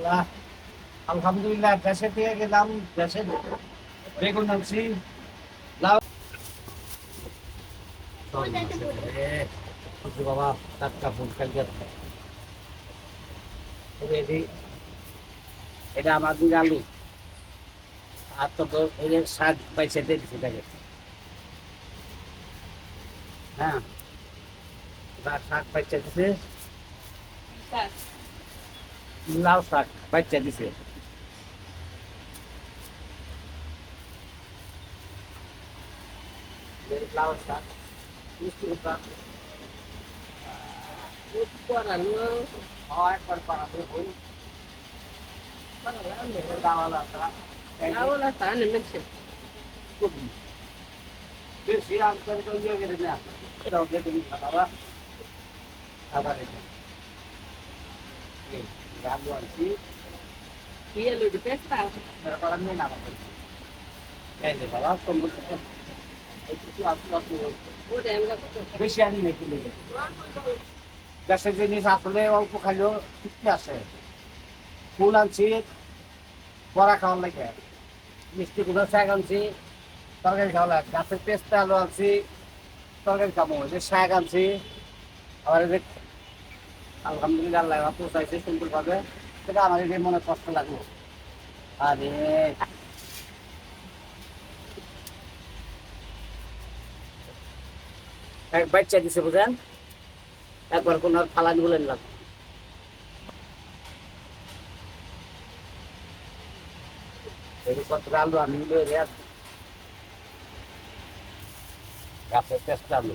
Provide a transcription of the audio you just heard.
আল্লাহ আলহামদুলিল্লাহ দেশে দিয়ে গেলাম দেশে বেগুন আনছি। লাউ বাবা টাটকা ফুল কালকে এটা আমার দুই আলু আর তো শাক পাইছে দিচ্ছি তাকে হ্যাঁ। শাক পাইছে দিছে লাউ শাক বাচ্চা দিছে এই লাউ শাক মিষ্টি বেশি আসু আসু জিনিস আসলে অল্প খাইলেও ঠিক আছে ফুল আনছি বড়া খাওয়ার লাগে মিষ্টি কুমড়ো শাক আনছি তরকারি খাওয়া গাছের পেস্তা আলু আনছি তরকারি খাব যে শাক আনছি আবার আলহামদুলিল্লাহ পৌঁছাইছে সুন্দরভাবে। সেটা আমার এই মনে কষ্ট লাগল আরে। বাচ্চা দিছে, বুঝেন? একবার কোন ফালানি বলেন কত আলু, আমি গাছের চেষ্টা আলু।